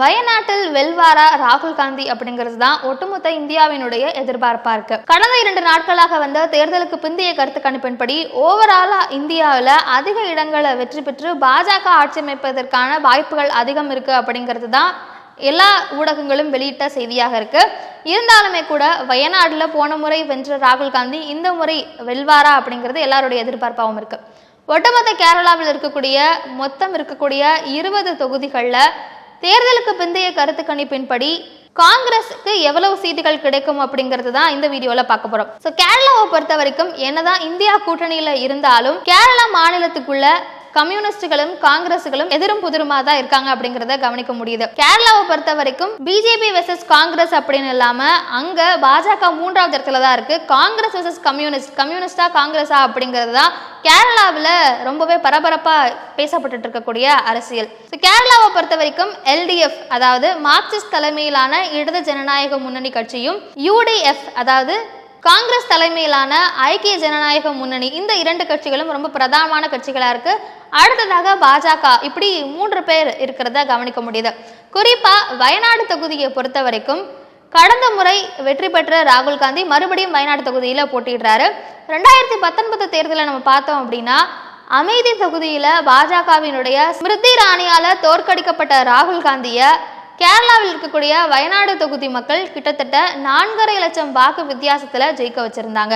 வயநாட்டில் வெல்வாரா ராகுல் காந்தி அப்படிங்கிறது தான் ஒட்டுமொத்த இந்தியாவினுடைய எதிர்பார்ப்பா இருக்கு கடந்த இரண்டு நாட்களாக வந்த தேர்தலுக்கு பிந்தைய கருத்து கணிப்பின்படி ஓவராலா இந்தியாவில் அதிக இடங்களை வெற்றி பெற்று பாஜக ஆட்சி அமைப்பதற்கான வாய்ப்புகள் அதிகம் இருக்கு அப்படிங்கிறது தான் எல்லா ஊடகங்களும் வெளியிட்ட செய்தியாக இருக்கு. இருந்தாலுமே கூட வயநாடுல போன முறை வென்ற ராகுல் காந்தி இந்த முறை வெல்வாரா அப்படிங்கிறது எல்லாருடைய எதிர்பார்ப்பாகவும் இருக்கு. ஒட்டுமொத்த கேரளாவில் இருக்கக்கூடிய மொத்தம் இருக்கக்கூடிய இருபது தொகுதிகளில் தேர்தலுக்கு பிந்தைய கருத்து கணிப்பின்படி காங்கிரஸுக்கு எவ்வளவு சீட்டுகள் கிடைக்கும் அப்படிங்கிறது தான் இந்த வீடியோவில் பார்க்க போறோம். ஸோ கேரளாவை பொறுத்த வரைக்கும் என்னதான் இந்தியா கூட்டணியில் இருந்தாலும் கேரளா மாநிலத்துக்குள்ள கம்யூனிஸ்டுகளும் காங்கிரஸுகளும் எதிரும் புதிருமா தான் இருக்காங்க அப்படிங்கிறத கவனிக்க முடியுது. கேரளாவை பொறுத்த வரைக்கும் பிஜேபி வெர்சஸ் காங்கிரஸ் அப்படின்னு இல்லாம அங்க பாஜக மூன்றாவது இடத்துல தான் இருக்கு. காங்கிரஸ் வெர்சஸ் கம்யூனிஸ்ட் கம்யூனிஸ்டா காங்கிரஸா அப்படிங்கிறது தான் கேரளாவில் ரொம்பவே பரபரப்பாக பேசப்பட்டு இருக்கக்கூடிய அரசியல். கேரளாவை பொறுத்த வரைக்கும் எல்டிஎஃப் அதாவது மார்க்சிஸ்ட் தலைமையிலான இடது ஜனநாயக முன்னணி கட்சியும் யூடிஎஃப் அதாவது காங்கிரஸ் தலைமையிலான ஐக்கிய ஜனநாயக முன்னணி. இந்த இரண்டு கட்சிகளும் ரொம்ப பிரதானமான கட்சிகளாக இருக்கு. அடுத்ததாக பாஜக. இப்படி மூன்று பேர் இருக்கிறத கவனிக்க முடியுது. குறிப்பா வயநாடு தொகுதியை பொறுத்த வரைக்கும் கடந்த முறை வெற்றி பெற்ற ராகுல் காந்தி மறுபடியும் வயநாடு தொகுதியில் போட்டிடுறாரு ரெண்டாயிரத்தி பத்தொன்பது தேர்தலில் நம்ம பார்த்தோம் அப்படின்னா அமைதி தொகுதியில பாஜகவினுடைய ஸ்மிருதி ராணியால் தோற்கடிக்கப்பட்ட ராகுல் காந்தியை கேரளாவில் இருக்கக்கூடிய வயநாடு தொகுதி மக்கள் கிட்டத்தட்ட நான்கரை லட்சம் வாக்கு வித்தியாசத்தில் ஜெயிக்க வச்சிருந்தாங்க.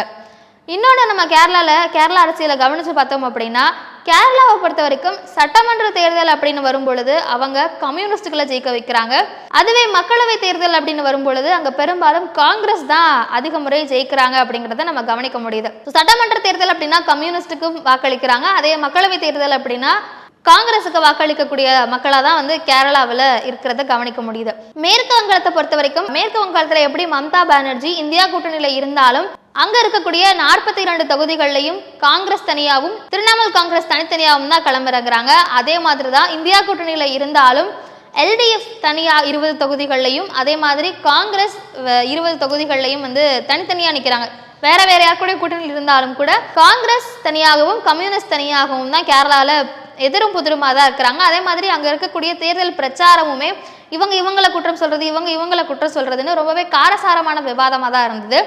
இன்னொன்று நம்ம கேரளாவில் கேரளா அரசியலை கவனித்து பார்த்தோம் அப்படின்னா கேரளாவை பொறுத்த வரைக்கும் சட்டமன்ற தேர்தல் அப்படின்னு வரும்பொழுது அவங்க கம்யூனிஸ்டுகளை ஜெயிக்க வைக்கிறாங்க. அதுவே மக்களவை தேர்தல் அப்படின்னு வரும்பொழுது அங்கே பெரும்பாலும் காங்கிரஸ் தான் அதிக முறை ஜெயிக்கிறாங்க அப்படிங்கிறத நம்ம கவனிக்க முடியுது. சட்டமன்ற தேர்தல் அப்படின்னா கம்யூனிஸ்டுக்கும் வாக்களிக்கிறாங்க. அதே மக்களவை தேர்தல் அப்படின்னா காங்கிரஸுக்கு வாக்களிக்கக்கூடிய மக்களாக தான் வந்து கேரளாவில் இருக்கிறத கவனிக்க முடியுது. மேற்கு வங்காளத்தை பொறுத்த வரைக்கும் மேற்கு வங்காளத்தில் எப்படி மம்தா பானர்ஜி இந்தியா கூட்டணியில் இருந்தாலும் அங்க இருக்கக்கூடிய நாற்பத்தி இரண்டு தொகுதிகள்லையும் காங்கிரஸ் தனியாகவும் திரிணாமுல் காங்கிரஸ் தனித்தனியாகவும் தான் கிளம்புறங்கிறாங்க அதே மாதிரி தான் இந்தியா கூட்டணியில் இருந்தாலும் எல்டிஎஃப் தனியா இருபது தொகுதிகள்லையும் அதே மாதிரி காங்கிரஸ் இருபது தொகுதிகள்லையும் வந்து தனித்தனியாக நிற்கிறாங்க வேற வேற கூட கூட்டணியில் இருந்தாலும் கூட காங்கிரஸ் தனியாகவும் கம்யூனிஸ்ட் தனியாகவும் தான் கேரளாவில் எதிரும் புதிருமா தான் இருக்கிறாங்க. அதே மாதிரி அங்கே இருக்கக்கூடிய தேர்தல் பிரச்சாரமுமே இவங்க இவங்களை குற்றம் சொல்றது இவங்க இவங்களை குற்றம் சொல்றதுன்னு ரொம்பவே காரசாரமான விவாதமாக தான் இருந்தது.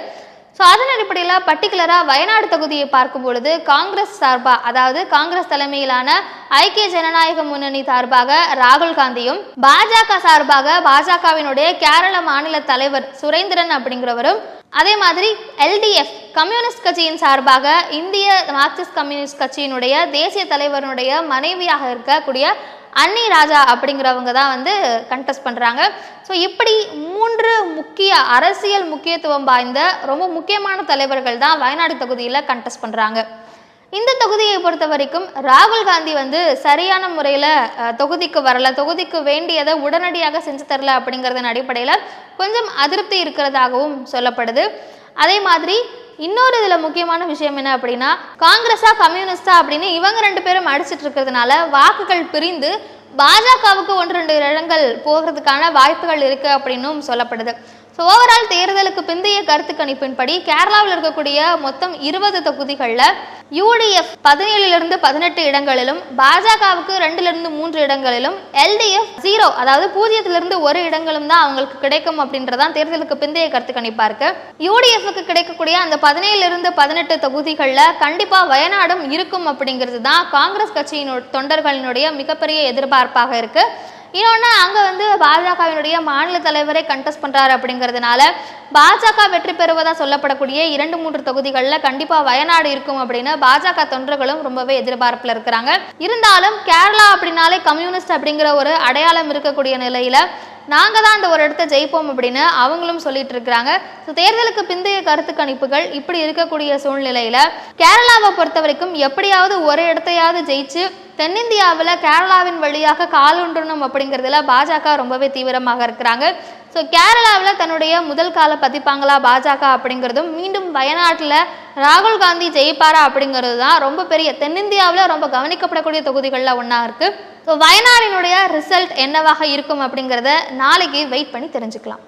ஸோ அதன் அடிப்படையில் பர்டிகுலராக வயநாடு தொகுதியை பார்க்கும் பொழுது காங்கிரஸ் சார்பாக அதாவது காங்கிரஸ் தலைமையிலான ஐக்கிய ஜனநாயக முன்னணி சார்பாக ராகுல் காந்தியும் பாஜக சார்பாக பாஜகவினுடைய கேரள மாநில தலைவர் சுரேந்திரன் அப்படிங்கிறவரும் அதே மாதிரி எல்டிஎஃப் கம்யூனிஸ்ட் கட்சியின் சார்பாக இந்திய மார்க்சிஸ்ட் கம்யூனிஸ்ட் கட்சியினுடைய தேசிய தலைவருடைய மனைவியாக இருக்கக்கூடிய அன்னி ராஜா அப்படிங்கிறவங்க தான் வந்து கண்டெஸ்ட் பண்ணுறாங்க ஸோ இப்படி மூன்று முக்கிய அரசியல் முக்கியத்துவம் வாய்ந்த ரொம்ப முக்கியமான தலைவர்கள் தான் வயநாடு தொகுதியில் கண்டெஸ்ட் பண்ணுறாங்க இந்த தொகுதியை பொறுத்த வரைக்கும் ராகுல் காந்தி வந்து சரியான முறையில் தொகுதிக்கு வரல தொகுதிக்கு வேண்டியதை உடனடியாக செஞ்சு தரல அப்படிங்கிறதன் அடிப்படையில் கொஞ்சம் அதிருப்தி இருக்கிறதாகவும் சொல்லப்படுது. அதே மாதிரி இன்னொரு இதில் முக்கியமான விஷயம் என்ன அப்படின்னா காங்கிரஸா கம்யூனிஸ்டா அப்படின்னு இவங்க ரெண்டு பேரும் அடிச்சிட்டு இருக்கிறதுனால வாக்குகள் பிரிந்து பாஜகவுக்கு ஒன்று ரெண்டு இடங்கள் போகிறதுக்கான வாய்ப்புகள் இருக்கு அப்படின்னும் சொல்லப்படுது. ஸோ ஓவரால் தேர்தலுக்கு பிந்தைய கருத்து கணிப்பின்படி கேரளாவில் இருக்கக்கூடிய மொத்தம் இருபது தொகுதிகளில் யூடிஎஃப் பதினேழுலேருந்து பதினெட்டு இடங்களிலும் பாஜகவுக்கு ரெண்டுலேருந்து மூன்று இடங்களிலும் எல்டிஎஃப் ஜீரோ அதாவது பூஜ்ஜியத்திலிருந்து ஒரு இடங்களும் தான் அவங்களுக்கு கிடைக்கும் அப்படின்றதான் தேர்தலுக்கு பிந்தைய கருத்து கணிப்பாக இருக்கு. யூடிஎஃப்க்கு கிடைக்கக்கூடிய அந்த பதினேழுலேருந்து பதினெட்டு தொகுதிகளில் கண்டிப்பாக வயநாடும் இருக்கும் அப்படிங்கிறது தான் காங்கிரஸ் கட்சியின் தொண்டர்களினுடைய மிகப்பெரிய எதிர்பார்ப்பாக இருக்குது இன்னொன்று அங்கே வந்து பாஜகவினுடைய மாநில தலைவரை கண்டெஸ்ட் பண்ணுறாரு அப்படிங்கிறதுனால பாஜக வெற்றி பெறுவதாக சொல்லப்படக்கூடிய இரண்டு மூன்று தொகுதிகளில் கண்டிப்பாக வயநாடு இருக்கும் அப்படின்னு பாஜக தொண்டர்களும் ரொம்பவே எதிர்பார்ப்பில் இருக்கிறாங்க. இருந்தாலும் கேரளா அப்படின்னாலே கம்யூனிஸ்ட் அப்படிங்கிற ஒரு அடையாளம் இருக்கக்கூடிய நிலையில் நாங்கள் தான் அந்த ஒரு இடத்த ஜெயிப்போம் அப்படின்னு அவங்களும் சொல்லிட்டு இருக்கிறாங்க. ஸோ தேர்தலுக்கு பிந்தைய கருத்து கணிப்புகள் இப்படி இருக்கக்கூடிய சூழ்நிலையில் கேரளாவை பொறுத்த வரைக்கும் எப்படியாவது ஒரு இடத்தையாவது ஜெயிச்சு தென்னிந்தியாவில் கேரளாவின் வழியாக காலொன்றணும் அப்படிங்கிறதுல பாஜக ரொம்பவே தீவிரமாக இருக்கிறாங்க. ஸோ கேரளாவில் தன்னுடைய முதல் கால பதிப்பாங்களா பாஜக அப்படிங்கிறதும் மீண்டும் வயநாட்டில் ராகுல் காந்தி ஜெயிப்பாரா அப்படிங்கிறது தான் ரொம்ப பெரிய தென்னிந்தியாவில் ரொம்ப கவனிக்கப்படக்கூடிய தொகுதிகளில் ஒன்றா இருக்குது ஸோ வயநாடினுடைய ரிசல்ட் என்னவாக இருக்கும் அப்படிங்கிறத நாளைக்கு வெயிட் பண்ணி தெரிஞ்சுக்கலாம்.